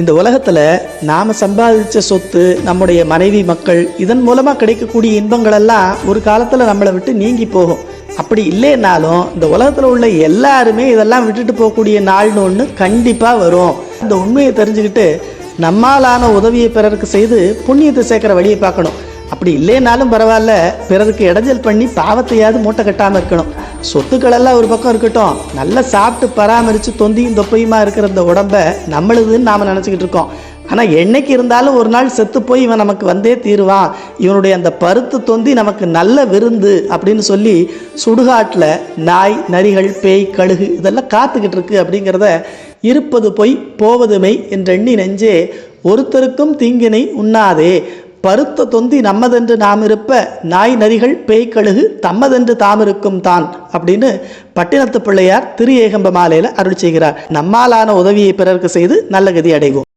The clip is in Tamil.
இந்த உலகத்தில் நாம் சம்பாதிச்ச சொத்து நம்முடைய மனைவி மக்கள் இதன் மூலமாக கிடைக்கக்கூடிய இன்பங்களெல்லாம் ஒரு காலத்தில் நம்மளை விட்டு நீங்கி போகும். அப்படி இல்லைன்னாலும் இந்த உலகத்தில் உள்ள எல்லாருமே இதெல்லாம் விட்டுட்டு போகக்கூடிய நாள்னு ஒன்று கண்டிப்பாக வரும். இந்த உண்மையை தெரிஞ்சுக்கிட்டு நம்மாலான உதவியை பிறருக்கு செய்து புண்ணியத்தை சேர்க்குற வழியை பார்க்கணும். அப்படி இல்லைனாலும் பரவாயில்ல பிறருக்கு இடைஞ்சல் பண்ணி பாவத்தையாவது மூட்டை கட்டாமல் இருக்கணும். சொத்துக்களெல்லாம் ஒரு பக்கம் இருக்கட்டும். நல்லா சாப்பிட்டு பராமரித்து தொந்தியும் தொப்பையுமா இருக்கிற இந்த உடம்பை நம்மளுதுன்னு நாம் நினச்சிக்கிட்டு இருக்கோம். ஆனால் என்னைக்கு இருந்தாலும் ஒரு நாள் செத்து போய் இவன் நமக்கு வந்தே தீருவான். இவனுடைய அந்த பருத்து தொந்தி நமக்கு நல்ல விருந்து அப்படின்னு சொல்லி சுடுகாட்டில் நாய் நரிகள் பேய் கழுகு இதெல்லாம் காத்துக்கிட்டு இருக்கு அப்படிங்கிறத இருப்பது பொய் போவது மெய் என்றெண்ணி நெஞ்சே ஒருத்தருக்கும் தீங்கினை உண்ணாதே. பருத்த தொந்தி நம்மதென்று நாம் இருப்ப நாய் நரிகள் பேய்க்கழுகு தம்மதென்று தாம் இருக்கும் தான் அப்படின்னு பட்டினத்து பிள்ளையார் திரு ஏகம்ப மாலையில் அருள் செய்கிறார். நம்மாலான உதவியை பிறருக்கு செய்து நல்ல கதி அடைவோம்.